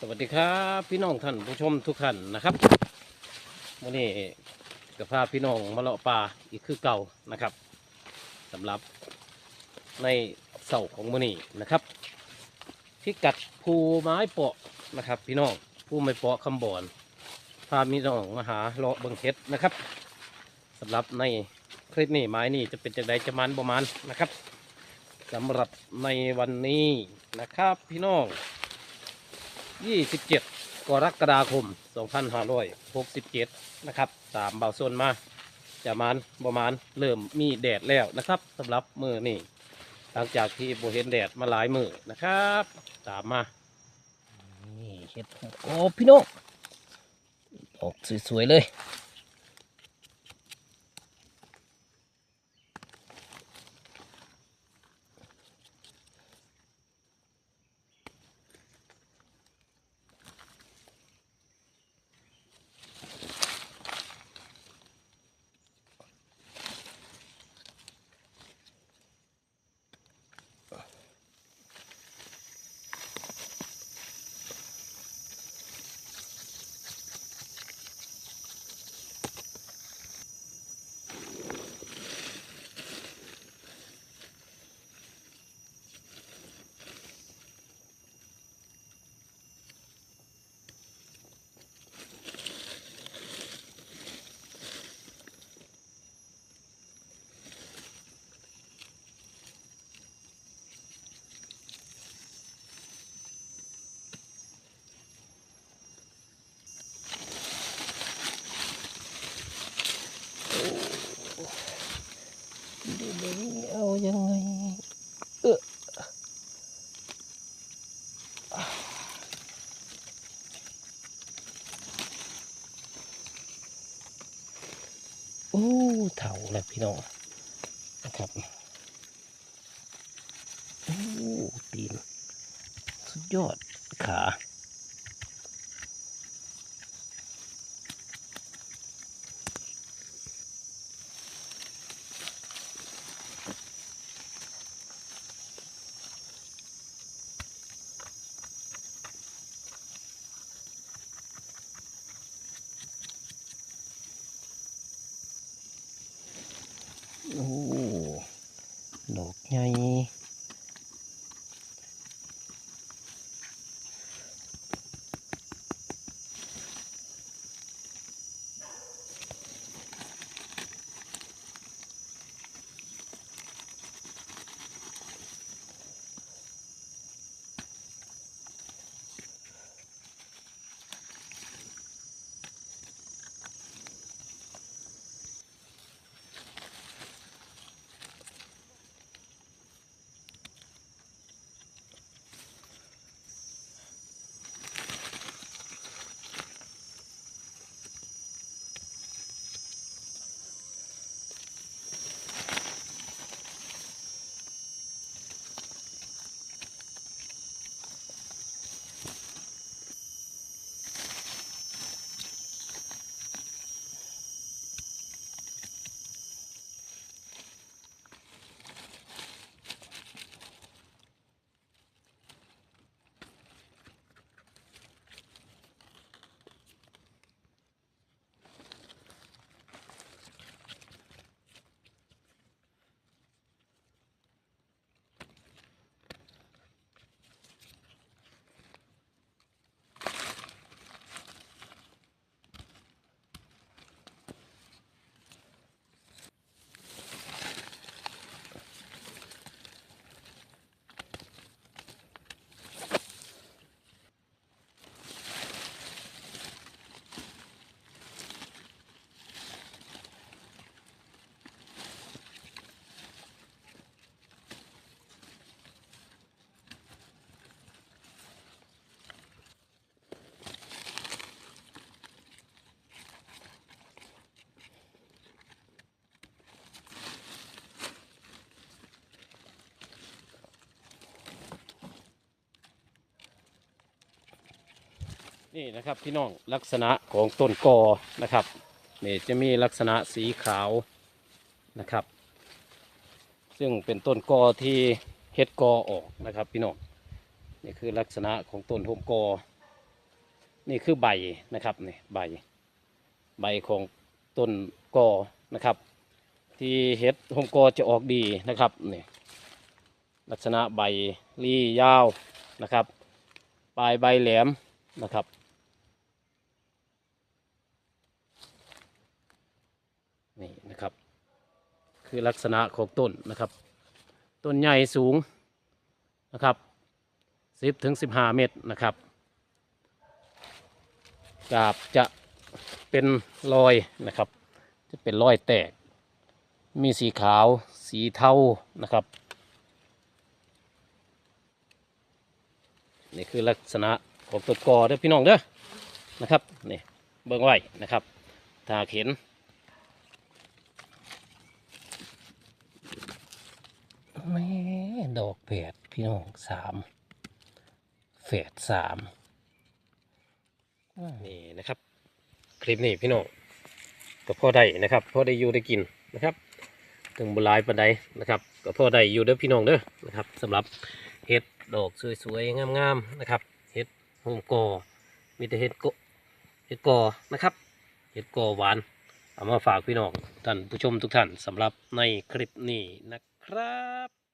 สวัสดีครับพี่น้องท่านผู้ชมทุกท่านนะครับวันนี้จะพาพี่น้องมาเลาะป่าอีกคือเก่านะครับสำหรับในเสาของมื้อนี้นะครับพิกัดภูไม้เปาะนะครับ พี่น้องภูไม้เปาะคำบอนพาพี่น้องมาหาเลาะเบิงเฮ็ดนะครับสำหรับในคลิปนี้ไม้นี่จะเป็นจังไดจะมันประมาณนะครับสำหรับในวันนี้นะครับพี่น้อง 27กรกฎาคม2567นะครับตามเบาโซนมาจะมันประมาณเริ่มมีแดดแล้วนะครับสำหรับมือนี่หลังจากที่โบเห็นแดดมาหลายมือนะครับ ตามมานี่เห็ดหอกพี่น้องออกสวยๆเลย เดี๋ยวนี้เอายังไงเออโอ้เถ่าแล้วพี่น้องนะครับโอ้ตีนสุดยอดขา โอ้ดอกใหญ่ นี่นะครับพี่น้องลักษณะของต้นกอนะครับนี่จะมีลักษณะสีขาวนะครับ ซึ่งเป็นต้นกอที่เฮ็ดกอออกนะครับพี่น้องนี่คือลักษณะของต้นโฮมกอ นี่คือใบนะครับนี่ใบ ใบของต้นกอนะครับ ที่เห็ดหงกอจะออกดีนะครับนี่ลักษณะใบรียาวนะครับ ปลายใบแหลมนะครับ นี่นะครับ คือลักษณะของต้นนะครับ ต้นใหญ่สูงนะครับสิบถึงสิบห้าเมตรนะครับกาบจะเป็นรอยนะครับ จะเป็นรอยแตก มีสีขาวสีเทานะครับ นี่คือลักษณะของต้นกอเด้อพี่น้องเด้อนะครับนี่เบิ่งไว้นะครับถ้าเห็น แม่ ดอกแฝดพี่น้องสามแฝดสามนี่นะครับ คลิปนี้พี่น้องก็พ่อได้นะครับพ่อได้อยู่ได้กินนะครับ ถึงบหลายปันใดนะครับก็พ่อได้อยู่เด้อพี่น้องเด้อนะครับสำหรับเห็ดดอกสวยๆงามๆนะครับเห็ดโฮมกอมีแต่เห็ดกเห็ดกอนะครับเห็ดกอหวานเอามาฝากพี่น้องท่านผู้ชมทุกท่านสำหรับในคลิปนี้นะครับ